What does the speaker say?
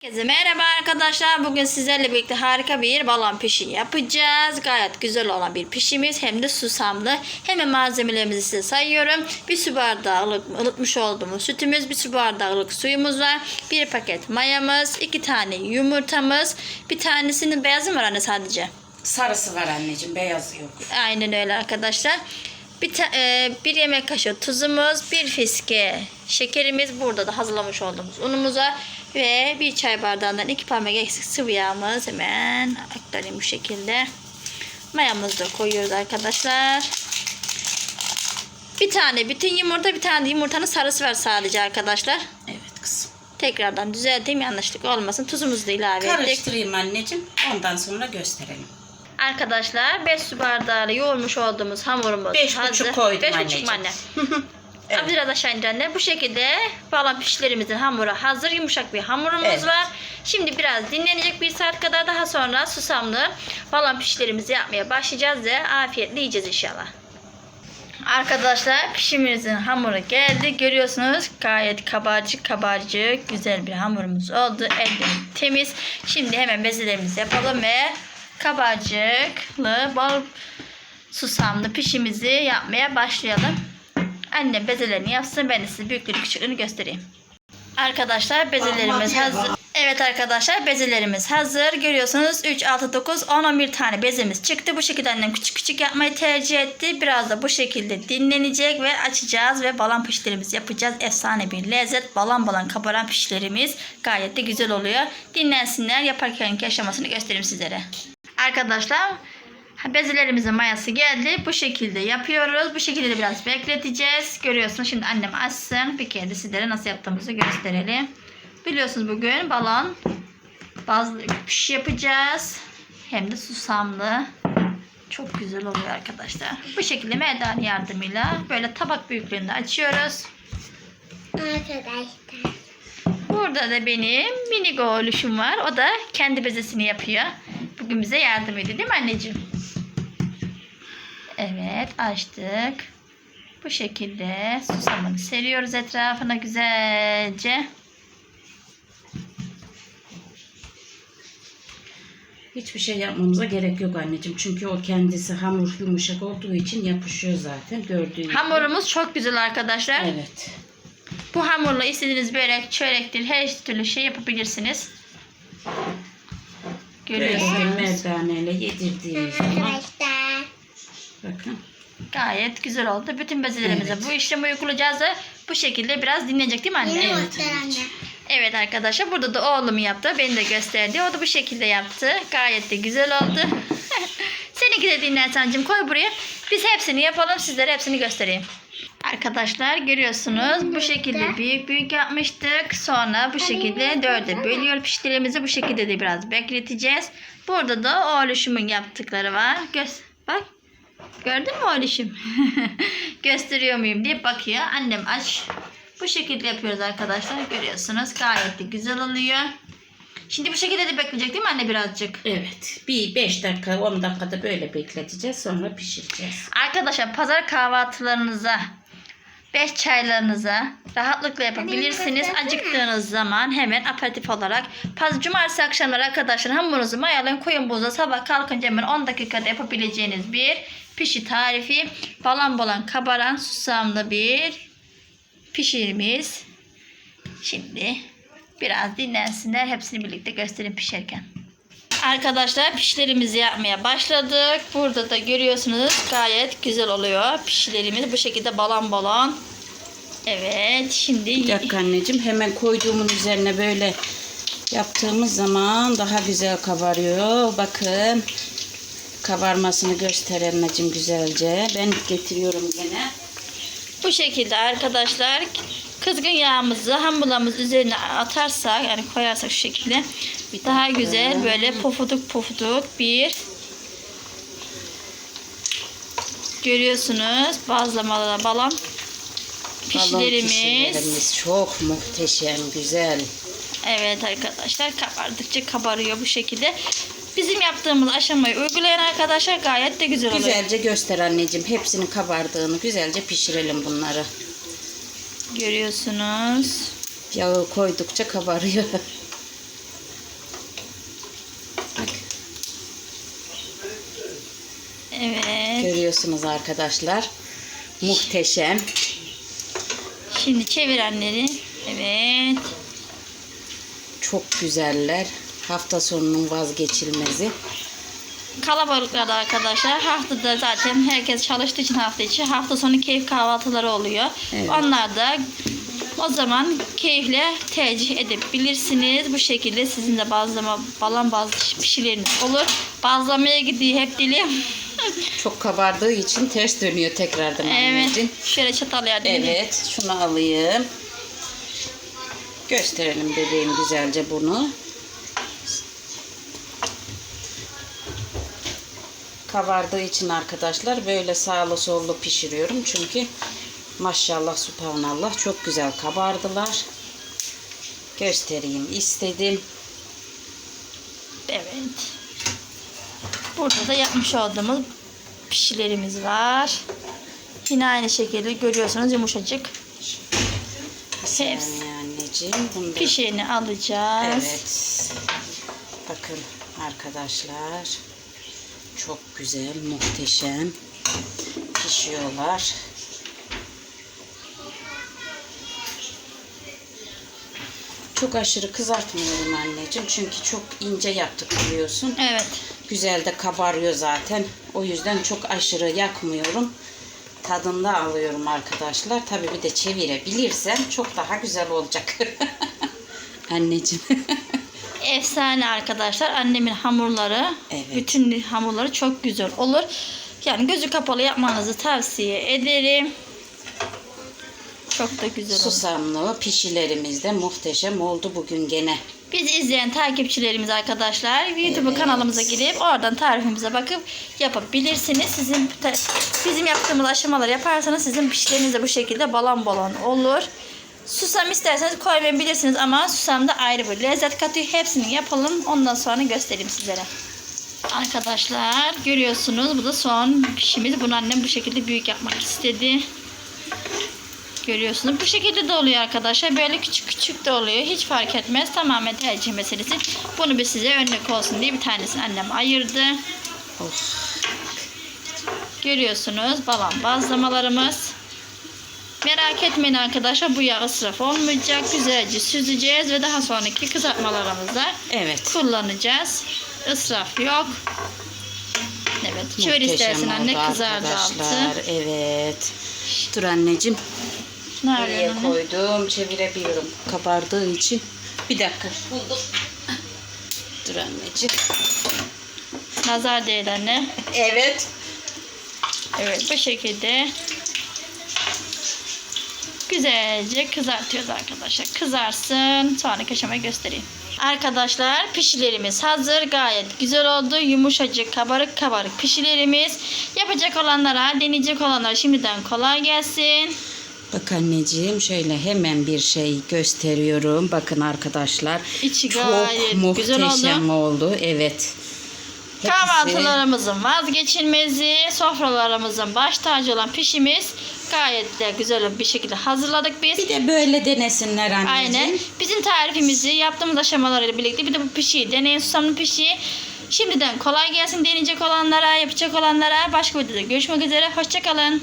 Herkese merhaba arkadaşlar. Bugün sizlerle birlikte harika bir balon pişi yapacağız. Gayet güzel olan bir pişimiz. Hem de susamlı. Hemen malzemelerimizi size sayıyorum. Bir su bardağı ılık, ılıtmış olduğumuz sütümüz. Bir su bardağı ılık suyumuz var. Bir paket mayamız. iki tane yumurtamız. Bir tanesinin beyazı var anne sadece? Sarısı var anneciğim, beyazı yok. Aynen öyle arkadaşlar. Bir, ta- e, bir yemek kaşığı tuzumuz, bir fiske şekerimiz, burada da hazırlamış olduğumuz unumuz var. Ve bir çay bardağından iki parmak eksik sıvı yağımız hemen aktarayım bu şekilde. Mayamızı da koyuyoruz arkadaşlar. Bir tane bütün yumurta, bir tane de yumurtanın sarısı var sadece arkadaşlar. Evet kızım. Tekrardan düzelteyim yanlışlık olmasın. Tuzumuzu da ilave ettik. Karıştırayım anneciğim, ondan sonra gösterelim. Arkadaşlar 5 su bardağıyla yoğurmuş olduğumuz hamurumuz Beş hazır. buçuk koydum Beş buçuk anneciğim. anne. Evet. Biraz aşağı anne. Bu şekilde balon pişlerimizin hamuru hazır. Yumuşak bir hamurumuz Evet. var. Şimdi biraz dinlenecek bir saat kadar daha sonra susamlı balon pişlerimizi yapmaya başlayacağız ve afiyetle yiyeceğiz inşallah. Arkadaşlar pişimimizin hamuru geldi. Görüyorsunuz gayet kabarcık kabarcık güzel bir hamurumuz oldu. Elde temiz. Şimdi hemen bezelerimizi yapalım ve kabarcıklı bol susamlı pişimizi yapmaya başlayalım. Annem bezelerini yapsın. Ben de size büyüklüğünü küçüklüğünü göstereyim. Arkadaşlar bezelerimiz hazır. Evet arkadaşlar bezelerimiz hazır. Görüyorsunuz 3, 6, 9, 10, 11 tane bezemiz çıktı. Bu şekilde annem küçük küçük yapmayı tercih etti. Biraz da bu şekilde dinlenecek ve açacağız ve balon pişlerimizi yapacağız. Efsane bir lezzet. Balan balan kabaran pişlerimiz gayet de güzel oluyor. Dinlensinler. Yaparkenki aşamasını göstereyim sizlere. Arkadaşlar bezelerimizin mayası geldi. Bu şekilde yapıyoruz. Bu şekilde de biraz bekleteceğiz. Görüyorsunuz şimdi annem açsın. Bir kere de sizlere nasıl yaptığımızı gösterelim. Biliyorsunuz bugün balon bazı piş yapacağız. Hem de susamlı. Çok güzel oluyor arkadaşlar. Bu şekilde merdan yardımıyla böyle tabak büyüklüğünde açıyoruz. Arkadaşlar. Burada da benim mini oğluşum var. O da kendi bezesini yapıyor. Bugün bize yardım ediyor değil mi anneciğim? Evet açtık. Bu şekilde susamını seriyoruz etrafına güzelce. Hiçbir şey yapmamıza gerek yok anneciğim. Çünkü o kendisi hamur yumuşak olduğu için yapışıyor zaten gördüğünüz gibi. Hamurumuz çok güzel arkadaşlar. Evet. Bu hamurla istediğiniz börek, çörektir, her türlü şey yapabilirsiniz. Görüyorsunuz. merdaneyle yedirdiğimiz zaman. Bakın. Gayet güzel oldu. Bütün bezelerimize Evet. bu işlemi uygulayacağız ve bu şekilde biraz dinlenecek değil mi anne? Yeni Evet, anne. Evet arkadaşlar burada da oğlum yaptı. Beni de gösterdi. O da bu şekilde yaptı. Gayet de güzel oldu. Seninki de dinlen sancım. Koy buraya. Biz hepsini yapalım. Sizlere hepsini göstereyim. Arkadaşlar görüyorsunuz bu şekilde büyük büyük yapmıştık. Sonra bu şekilde dörde bölüyor pişlerimizi. Bu şekilde de biraz bekleteceğiz. Burada da oğluşumun yaptıkları var. Göz bak. Gördün mü oğluşum? Gösteriyor muyum diye bakıyor. Annem aç. Bu şekilde yapıyoruz arkadaşlar. Görüyorsunuz. Gayet de güzel oluyor. Şimdi bu şekilde de bekleyecek değil mi anne birazcık? Evet. Bir 5 dakika 10 dakikada böyle bekleteceğiz. Sonra pişireceğiz. Arkadaşlar pazar kahvaltılarınıza, beş çaylarınıza rahatlıkla yapabilirsiniz. Acıktığınız zaman hemen aperatif olarak. Paz cumartesi akşamları arkadaşlar hamurunuzu mayalayın koyun buzda sabah kalkınca hemen 10 dakikada yapabileceğiniz bir pişi tarifi. Balan balan kabaran susamlı bir pişirimiz. Şimdi biraz dinlensinler. Hepsini birlikte göstereyim pişerken. Arkadaşlar pişlerimizi yapmaya başladık. Burada da görüyorsunuz gayet güzel oluyor. Pişlerimiz bu şekilde balon balon. Evet şimdi Bir dakika anneciğim hemen koyduğumun üzerine böyle yaptığımız zaman daha güzel kabarıyor. Bakın kabarmasını göster anneciğim güzelce. Ben getiriyorum gene. bu şekilde arkadaşlar kızgın yağımızı hamurlarımız üzerine atarsak yani koyarsak şu şekilde daha güzel böyle pofuduk pofuduk bir görüyorsunuz bazlamalı balon pişlerimiz. pişilerimiz çok muhteşem, güzel. Evet arkadaşlar kabardıkça kabarıyor bu şekilde. Bizim yaptığımız aşamayı uygulayan arkadaşlar gayet de güzel oluyor. Güzelce göster anneciğim. Hepsinin kabardığını güzelce pişirelim bunları. Görüyorsunuz. Yağı koydukça kabarıyor. Evet. Görüyorsunuz arkadaşlar. Muhteşem. Şimdi çevir anneni. Evet. Çok güzeller. Hafta sonunun vazgeçilmezi. Kalabalıklarda arkadaşlar haftada zaten herkes çalıştığı için hafta içi hafta sonu keyif kahvaltıları oluyor. Evet. Onlar da o zaman keyifle tercih edebilirsiniz. Bu şekilde sizin de bazlama falan bazı pişileriniz olur. Bazlamaya gidiyor hep dilim. Çok kabardığı için ters dönüyor tekrardan evet. anneciğim. Şöyle çatal yardım. Evet, şunu alayım. Gösterelim bebeğim güzelce bunu. Kabardığı için arkadaşlar böyle sağlı sollu pişiriyorum. Çünkü maşallah subhanallah çok güzel kabardılar. Göstereyim istedim. Evet. Burada da yapmış olduğumuz pişilerimiz var. Yine aynı şekilde görüyorsunuz yumuşacık. Saniye anneciğim. Bunu Pişiğini alacağız. Evet. Bakın arkadaşlar. Çok güzel, muhteşem pişiyorlar. Çok aşırı kızartmıyorum anneciğim. Çünkü çok ince yaptık biliyorsun. Evet. Güzel de kabarıyor zaten. O yüzden çok aşırı yakmıyorum. Tadında alıyorum arkadaşlar. Tabii bir de çevirebilirsem çok daha güzel olacak. Anneciğim. Efsane arkadaşlar. Annemin hamurları, Evet. bütün hamurları çok güzel olur. Yani gözü kapalı yapmanızı tavsiye ederim. Çok da güzel olur. Susamlı pişilerimiz de muhteşem oldu bugün gene. Biz izleyen takipçilerimiz arkadaşlar YouTube Evet. kanalımıza girip oradan tarifimize bakıp yapabilirsiniz. Sizin bizim yaptığımız aşamaları yaparsanız sizin pişileriniz de bu şekilde balon balon olur. Susam isterseniz koymayabilirsiniz ama susam da ayrı bir lezzet katıyor. Hepsini yapalım. Ondan sonra göstereyim sizlere. Arkadaşlar görüyorsunuz bu da son pişimiz. Bunu annem bu şekilde büyük yapmak istedi. Görüyorsunuz. Bu şekilde de oluyor arkadaşlar. Böyle küçük küçük de oluyor. Hiç fark etmez. Tamamen tercih meselesi. Bunu bir size örnek olsun diye bir tanesini annem ayırdı. Of. Görüyorsunuz balon bazlamalarımız. Merak etmeyin arkadaşlar bu yağ israf olmayacak. Güzelce süzeceğiz ve daha sonraki kızartmalarımızda Evet. kullanacağız. Israf yok. Evet. Muhteşem istersen anne kızardı altı. Evet. Dur anneciğim. Ne Buraya arıyorsun anne? koydum. Çevirebiliyorum. Kabardığı için. Bir dakika. Buldum. Dur anneciğim. Nazar değil anne. Evet. Evet bu şekilde güzelce kızartıyoruz arkadaşlar. Kızarsın. Sonraki aşamayı göstereyim. Arkadaşlar pişilerimiz hazır. Gayet güzel oldu. Yumuşacık kabarık kabarık pişilerimiz. Yapacak olanlara, deneyecek olanlara şimdiden kolay gelsin. Bak anneciğim şöyle hemen bir şey gösteriyorum. Bakın arkadaşlar. İçi Çok gayet güzel oldu. muhteşem oldu. Evet. Kahvaltılarımızın vazgeçilmezi, sofralarımızın baş tacı olan pişimiz gayet de güzel bir şekilde hazırladık biz. Bir de böyle denesinler anneciğim. Aynen. Bizim tarifimizi yaptığımız aşamalarıyla birlikte bir de bu pişiyi deneyin susamlı pişiyi. Şimdiden kolay gelsin deneyecek olanlara, yapacak olanlara. Başka videoda görüşmek üzere. Hoşçakalın.